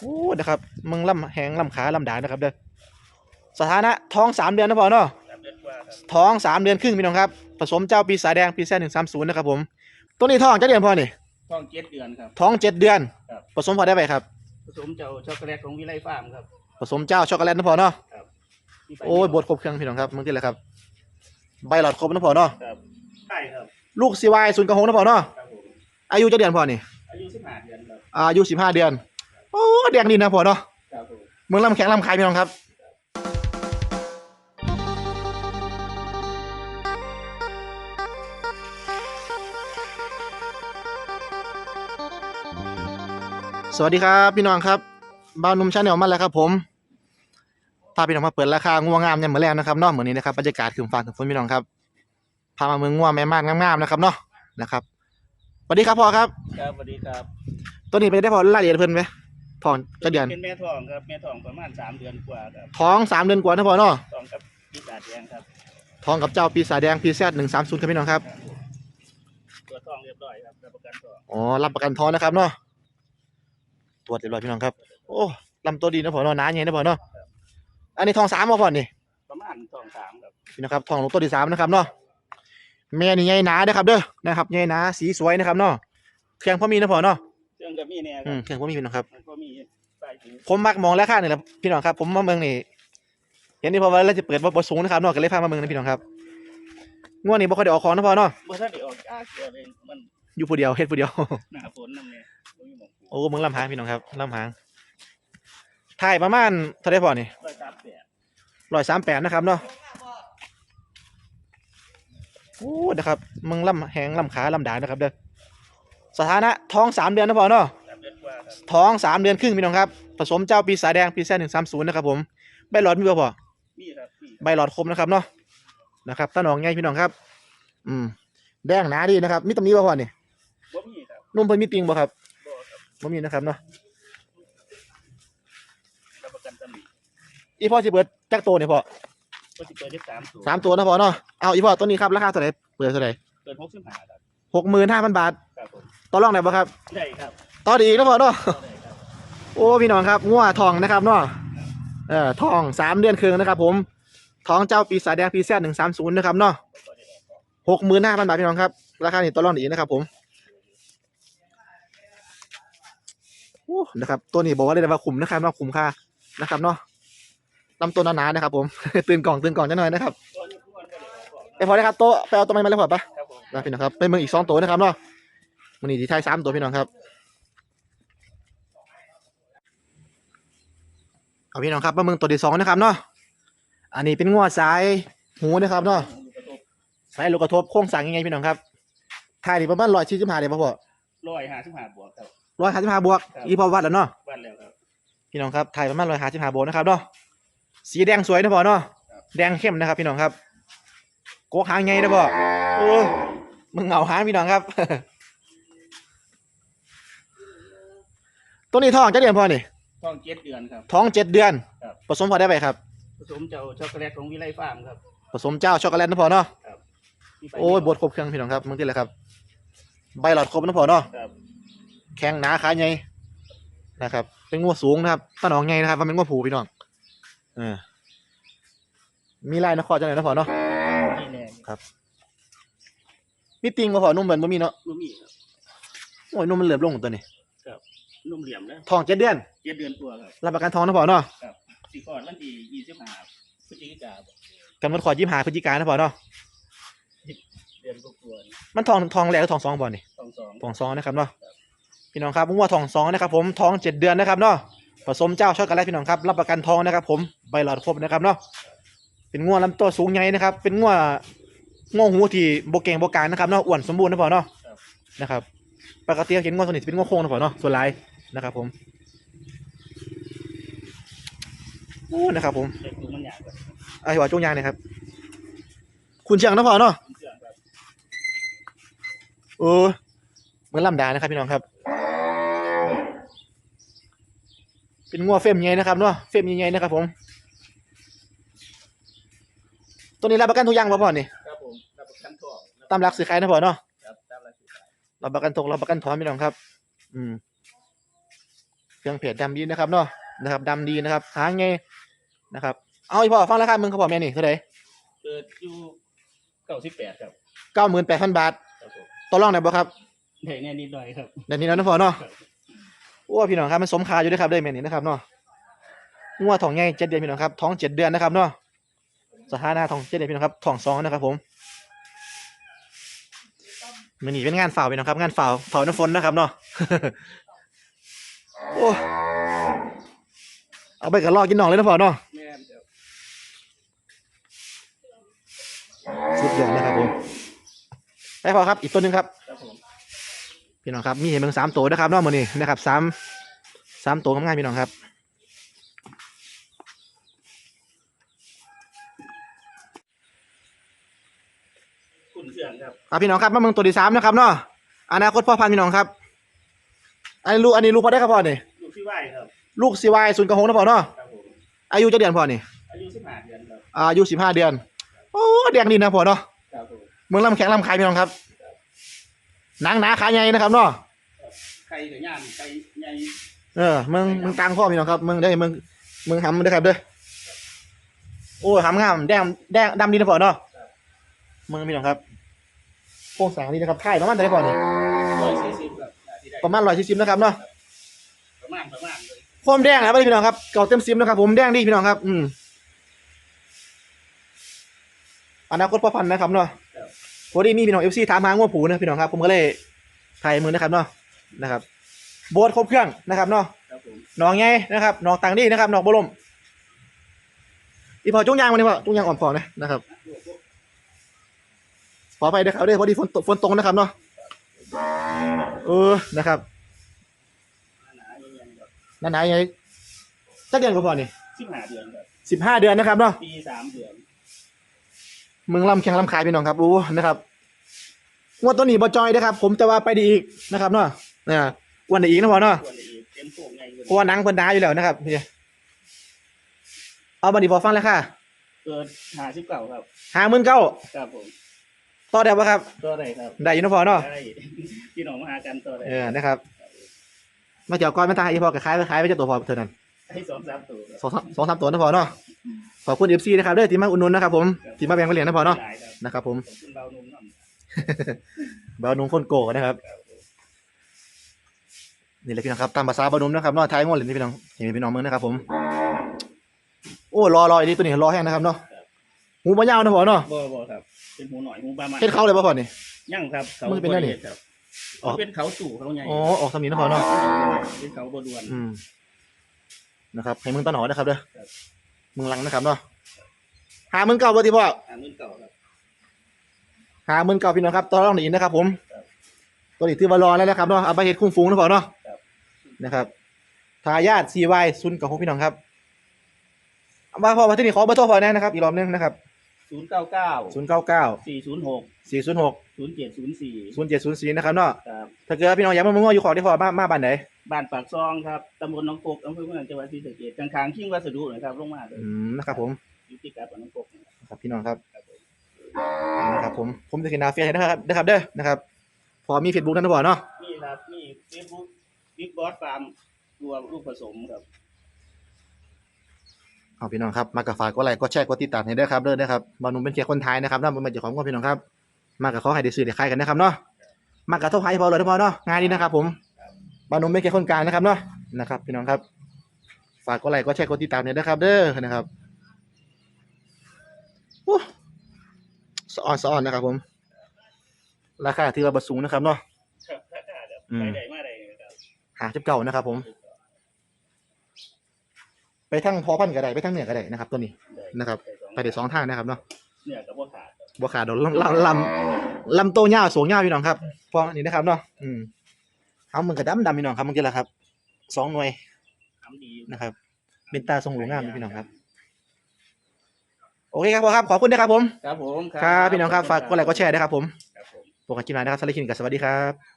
โอ้นะครับมึงลำแหงลำขาลำดานะครับเด้อสถานะท้องสามเดือนนะพ่อเนาะสามเดือนกว่าครับท้องสามเดือนครึ่งพี่น้องครับผสมเจ้าปีศาจแดงปีแซหนึ่งสามศูนย์นะครับผมตัวนี้ท้องจะเดือนพ่อนี่ท้องเจ็ดเดือนครับท้องเจ็ดเดือนครับผสมพอได้ไปครับผสมเจ้าช็อกโกแลตของวิไลฟาร์มครับผสมเจ้าช็อกโกแลตนะพ่อเนาะที่ไปโอ้ยบดครบเครื่องพี่น้องครับมึงที่แหละครับ ใบหลอดครบนะพ่อเนาะครับใช่ครับลูกซีวายศูนย์กระหงนะพ่อเนาะครับผมอายุจะเดือนพ่อนี่อายุสิบห้าเดือนครับอายุสิบห้าเดือนโอ้แดงดีนะพ่อเนาะครับผมมึงลำแข็งลำคายพี่น้องครับสวัสดีครับพี่น้องครับบ้านหนุ่มชาแนลมาแล้วครับผมพาพี่น้องมาเปิดราคางัวงามเนี่ยเหมือนแรกนะครับเนาะเหมือนนี้นะครับบรรยากาศคืนฟ้าคืนฝนพี่น้องครับพามาเมืองงัวแม่มากงามๆนะครับเนาะนะครับสวัสดีครับพ่อครับครับสวัสดีครับตัวนี้ไปได้พอรายละเอียดเพิ่นไหม ทองจะเดือน เป็นแม่ท้องครับแม่ท้องประมาณสามเดือนกว่าครับท้องสามเดือนกว่านะพ่อเนาะท้องกับพิษาจแดงครับทองกับเจ้าปีศาจแดงพีแซหนึ่งสามศูนย์ครับพี่น้องครับครับผมตัวจท้องเรียบร้อยครับรับประกันท้องอ๋อ รับประกันทองนะครับเนาะ ตรวจเรียบร้อยพี่น้องครับ โอ้ลำตัวดีนะพ่อเนาะหนาใหญ่นะพ่อเนาะ อันนี้ทองสามมาพ่อนี่ ประมาณท้องสามครับพี่นะครับทองลูกตัวที่สามนะครับเนาะแม่นี่ใหญ่หนานะครับเด้อนะครับใหญ่หนาสีสวยนะครับเนาะเครื่องพ่อมีนะพ่อเนาะเค รื่องกับมีเนี่ยคอืรัมบเครื่องพ่อมีพี่น้องครับ มันก็มีใส่ถุงผมมักมองราคาเนี่ยแหละพี่น้องครับ ผมมาเมืองนี่เห็นนี่เพอว่าเราจะเปิดบ่บ่สูงนะครับเนาะก็เลยพามาเมืองนะพี่น้องครับงวดนี้บ่ค่อยได้ออกของนะพ่อเนาะเมื่อท่านได้ออกจากเกลือเลยมันอยู่ผู้เดียวเฮ็ดผู้เดียว หนาฝนนั่นเนี่ยบ่มีหมองโอ้มึงลำหางพี่น้องครับลำหางถ่ายประมาณเท่าไหรพอนี่ร้อยสามแปดร้อยสามแปดนะครับเนาะโอ้นะครับมึงลำแหงลำขาลำดานะครับเด้อ สถานะท้องสามเดือนนะพอเนาะสามเดือนกว่าครับท้องสามเดือนครึ่งพี่น้องครับ ผสมเจ้าปีศาจแดงปีแซหนึ่งสามศูนย์นะครับผม ใบหลอดมีบ่พอมีครับมีใบหลอดคมนะครับเนาะ นะครับตาหนองไงพี่น้องครับ อืม แดงหนาดีนะครับ มีตำหนี้บ่พอนี่บ่มีครับนุ่มเพิ่นมีติงบ่ครับบ่ครับบ่มีนะครับเนาะรับประกันตำหนิอีพ่อสิเปิดจักโตเนี่ยพ่อก็สิเปิดได้สามสูสามตัวนะพ่อเนาะ เอาอีพ่อตัวนี้ครับราคาเท่าไหร่เปิดเท่าไหร่เปิดหกสิบห้าครับหกหมื่นห้าพันบาทครับผม ต่อรองได้ปะครับได้ครับต่อดีอีกแล้วพอเนาะได้ครับโอ้พี่น้องครับงัวทองนะครับเนาะเอ่อทองสามเดือนครึ่งนะครับ ผมทองเจ้าปีศาจแดงปีแซหนึ่งสามศูนย์นะครับเนาะก็ได้ออกหกหมื่นห้าพันบาทพี่น้องครับ ราคานี่ต่อรองดีนะครับ ผมโอ้นะครับ ตัวนี้บอกว่าได้ว่าคุ้มนะครับเนาะคุ้มค่านะครับเนาะลำตัวหนาๆนะครับ ผม ตื่นกล่องตื่นกล่องจะหน่อยนะครับตัวนี้ทุกคนก็ได้ออกไอพอได้ครับโต๊ะไปเอาตัวใหม่มาเลยพอปะครับผมนะพี่น้องครับเป็นมืออีกสองตัวนะครับเนาะ มันนี่ที่ไทยสามตัวพี่น้องครับ เอาพี่น้องครับมาเมืองตัวที่สองนะครับเนาะ อันนี้เป็นงวดสายหูนะครับเนาะลูกกระทบสายลูกกระทบโค้งสั่งยังไงพี่น้องครับถ่ายนี่ประมาณร้อยสี่สิบห้าเดี๋ยวพ่อร้อยห้าสิบห้าบวกครับร้อยห้าสิบห้าบวกครับอีพอวัดแล้วเนาะบ้านแล้วครับ พี่น้องครับถ่ายประมาณร้อยห้าสิบห้าบวกนะครับเนาะ สีแดงสวยนะพ่อเนาะครับแดงเข้มนะครับ พี่น้องครับโกกหางไงนะพ่อโอ้มึงเหงาหางพี่น้องครับ ตัวนี้ท้องจะเดือนพ่อนี่ท้องเจ็ดเดือนครับ ท้องเจ็ดเดือน ครับ ผสมพอได้ไปครับ ผสมเจ้าช็อกโกแลตของวิไลฟาร์มครับผสมเจ้าช็อกโกแลตนะพ่อเนาะ ที่ไปโอ้ยบดครบเครื่องพี่น้องครับมึงที่แหละครับ ใบหลอดครบนะพ่อเนาะ ครับแข็งหนาขาใหญ่นะครับ เป็นงัวสูงนะครับตาหนองใหญ่นะครับมันเป็นงัวผูพี่น้องเออมีลายนครจังเลยนะพ่อเนาะ นี่แน่มีติงมาพ่อนุ่มเหมือนบ่มีเนาะ นุ่มมีครับโอ้ยนุ่มมันเหลือบลงตัวนี้ นุ่มเหลี่ยมแล้วทองเจ็ดเดือน เจ็ดเดือนตัวครับรับประกันทองนะพ่อเนาะครับสี่ก่อนวันที่ยี่สิบห้าพฤศจิกายนกำหนดขอยี่หาพฤศจิกายนนะพ่อเนาะเดือนกว่าๆนี่มันทองทองแรกหรือทองสองบ่นี่สองสองทองสองนะครับเนาะพี่น้องครับผมว่าทองสองนะครับผมทองเจ็ดเดือนนะครับเนาะผสมเจ้าช็อกโกแลตพี่น้องครับรับประกันทองนะครับ ผมใบหลอดครบนะครับเนาะเป็นงัวลำตัวสูงใหญ่นะครับ เป็นงัวงัวหูที่โบเก่งโบกลางนะครับเนาะอ้วนสมบูรณ์นะพ่อเนาะนะครับปกติเห็นงัวตัวนี้จะเป็นงัวโค้งนะพ่อเนาะส่วนลาย นะครับผมโอ้นะครับผมเด็กดูมันยากกว่าไอ้หัวจุงยางเนี่ยครับ คุณเชียงนะพ่อเนาะเชื่อครับเออเหมือนลำดานะครับพี่น้องครับ เป็นงัวเฟรมใหญ่นะครับเนาะเฟรมใหญ่ๆนะครับผม ตัวนี้รับประกันทุกอย่างป่ะพ่อนี่ครับผมรับประกันทองตามหลักซื้อขายนะพ่อเนาะ ครับตามราคารับประกันตกรับประกันถอนพี่น้องครับ อืม รื่องเพจดำดีนะครับเนาะนะครับดำดีนะครับหางไงนะครับ เอาอีพ่อฟังราคามึงเขาบอกแม่นี่เท่าไหร่เกิดอยู่เก้าสิบแปดครับเก้าหมื่นแปดพันบาทครับผมต่อรองได้บ่ครับได้แน่นิดหน่อยครับเดี๋ยวนี้แล้วนะพ่อเนาะโอ้พี่น้องครับมันสมคาอยู่ด้วยครับด้วยแม่นี่นะครับเนาะงัวท้องใหญ่เจ็ดเดือนพี่น้องครับท้องเจ็ดเดือนนะครับเนาะสถานะท้องเจ็ดเดือนพี่น้องครับท้องสองนะครับผมมันนี่เป็นงานฝ่าวพี่น้องครับ งานฝ่าวฝ่าวน้ำฝนนะครับเนาะ โอ้เอาไปกับลอกกินหนองเลยนะพ่อเนาะแม่นครับสุดยอดนะครับผมไปพอครับ อีกตัวหนึ่งครับ ครับผมพี่น้องครับ มีเห็นเมืองสามตัวนะครับเนอกมือนี้นะครับสามสามตัวง่ายๆพี่น้องครับ คุณเสื่องครับครับพี่น้องครับมาเมืองตัวที่สามนะครับเนาะอนาคตพ่อพันธุ์พี่น้องครับ อันนี้ลูกอันนี้ลูกพ่อได้ครับพ่อนี่ลูกที่ไหวครับลูกซีวายศูนย์กระหงนะพ่อเนาะครับผมอายุจะเดือนพ่อนี่อายุสิบห้าเดือนครับอายุสิบห้าเดือนโอ้แดงดีนะพ่อเนาะครับผมเมืองลำแข็งลำคายพี่น้องครับหนังหนาขาใหญ่นะครับเนาะไข่กับย่างไข่ใหญ่เออเมืองเมืองกลางพ่อพี่น้องครับเมืองได้เมืองเมืองหำเด้อครับเด้อโอ้หำงามแดงแดงดำดีนะพ่อเนาะเมืองพี่น้องครับโค้งสร้างดีนะครับค่ายประมาณเท่าไหร่พ่อนี่ร้อยสี่สิบครับนาทีได้ ประมาณร้อยสี่สิบนะครับเนาะประมาณประมาณเลยความแดงนะครับพี่น้องครับเก่าเต็มซิมนะครับผมแดงดีพี่น้องครับ อืมอนาคตพ่อพันธุ์นะครับเนาะพอดีมีพี่น้องเอฟซีถามหางัวผูนะพี่น้องครับ ผมก็เลยถ่ายมือนะครับเนาะนะครับโบสครบเครื่องนะครับเนาะครับผมน้องไงนะครับน้องต่างดีนะครับน้องบรมอีพอจุ้งยางมาเนี่ยพ่อจุ้งยางอ่อนฟองนะนะครับขอไปด้วยครับด้วยพอดีฝนตกฝนตกนะครับเนาะ เออนะครับหนาๆเย็นๆครับนั่นไหนไงสักเดือนก็พอนี่สิบห้าเดือนครับสิบห้าเดือนนะครับเนาะปีสามเดือนเมืองลำแข็งลำคายพี่น้องครับรู้นะครับงวดตัวนี้บอจอยนะครับ ผมจะว่าไปดีอีกนะครับเนาะเนี่ยวันนี้อีกนะพอเนาะควรอีกเต็มโป่งใหญ่เลยเพราะว่าหนังเพิ่นดาอยู่แล้วนะครับพี่เอาบันนี้พอฟังแล้วค่ะเกิดหาสิบเก้าครับห้าหมื่นเก้าครับผม ต่อได้ปะครับ ตัวไหนครับได้อยู่นะพอเนาะได้พี่น้องมาหากันตัวไหนเออนะครับมาเกี่ยวก้อนมาตายอีพอกับขายไปขายไปเจ้าตัวพอเท่านั้นให้สองสามตัวครับสองสามสองสามตัวนะพอเนาะขอบคุณเอฟซีนะครับเด้อที่มาอุดหนุนนะครับผมที่มาแบ่งไปเลี้ยงนะพอเนาะหลายครับนะครับผม ขอบคุณเบานุ่มน้ำเบาหนุ่มคนโกนะครับนี่แหละพี่น้องครับตามภาษาบานุ่มนะครับเนอท้ายงวดเลยนี่พี่น้องเห็นพี่น้องมึงนะครับผม โอ้รอรออีนี่ตัวนี้รอแห้งนะครับเนาะหูปลายาวนะพ่อเนาะบ่บ่ครับ เป็นหูหน่อยหูประมาณเฮ็ดเขาเลยป่ะพ่อนี่ ยั่งครับเขามันเป็นแนวนี้บริวณครับอ๋อ มันเป็นเขาสู่เขาใหญ่อ๋อออกสำนีนะพ่อเนาะเป็นเขาบดวน อืมนะครับให้มึงต้นหอนะครับเด้อครับ มึงลังนะครับเนาะหามึงเก่าบ่ที่พ่อ อ่ามื่นเก่าครับ หามึงเก่าพี่น้องครับตอนรองหนีนะครับผมครับตัวนี้ถือว่ารอแล้วนะครับเนาะเอาไปเฮ็ดคุ้งฟูงนะพ่อเนาะครับ นะครับทายาท CY ซุนกับพวกพี่น้องครับเอามาพ่อมาที่นี่ขอเบอร์โทรพ่อแน่นะครับอีกรอบนึงนะครับ ศูนย์เก้าเก้าศูนย์เก้าเก้าสี่ศูนย์หกสี่ศูนย์หกศูนย์เจ็ดศูนย์สี่ศูนย์เจ็ดศูนย์สี่นะครับเนาะครับถ้าเกิดว่าพี่น้องอยากมาเมืองง้ออยู่ขอที่พอมามาบ้านไหนบ้านปากซองครับตำบลหนองกกอำเภอเมืองจังหวัดศรีสะเกษกลางๆขิ้งวัสดุนะครับลงมาเลยอืมนะครับผมอยู่ที่กับหนองกกนะครับครับพี่น้องครับครับผมนะครับผมผมจะเขียนดาวเฟียให้นะครับนะครับเด้อนะครับพอมีเฟซบุ๊กนั่นนะพ่อเนาะนี่ครับนี่เฟซบุ๊กบิ๊กบอสฟาร์มตัวลูกผสมครับ เอาพี่น้องครับมากกับฝากก็ไลค์ก็แชร์ก็ติดตามให้เด้อครับเด้อนะครับบอลนุ่มเป็นเพียงคนไทยนะครับน่าเป็นมาจากของก็พี่น้องครับ มากับเขาให้ได้ซื้อได้ขายกันนะครับเนาะมากับเท่าไพ่พอเลยนะพอเนาะงานนี้นะครับ ผมบอลนุ่มเป็นเพียงคนกลางนะครับเนาะนะครับ พี่น้องครับ ฝากก็ไลค์ก็แชร์ก็ติดตามให้เด้อครับ เด้อนะครับโอ้สะออนสะออนนะครับ ผม ราคาถือว่าบสูงนะครับเนาะครับถ้าถ้าแบบอืมไปได้มาได้ครับหาจุดเก่านะครับ ผม ไปทั้งพอพันธุ์ก็ได้ไปทั้งเหนือก็ได้นะครับ ตัวนี้นะครับ ไปได้สองทางนะครับเนาะเนี่ยกับว่าขาดครับบัวขาดดอกลำลำลำลำโตยาวสูงยาวพี่น้องครับพอนี่นะครับเนาะอืมเอามือกระดำดำพี่น้องครับเมื่อกี้แหละครับสองหน่วยทำดีนะครับ เป็นตาทรงหลวงงามพี่น้องครับโอเคครับพ่อครับขอบคุณนะครับผมครับผมครับพี่น้องครับฝากกดไลค์กดแชร์ด้วยครับผมครับผมปกติมานะครับสวัสดีครับสวัสดีครับ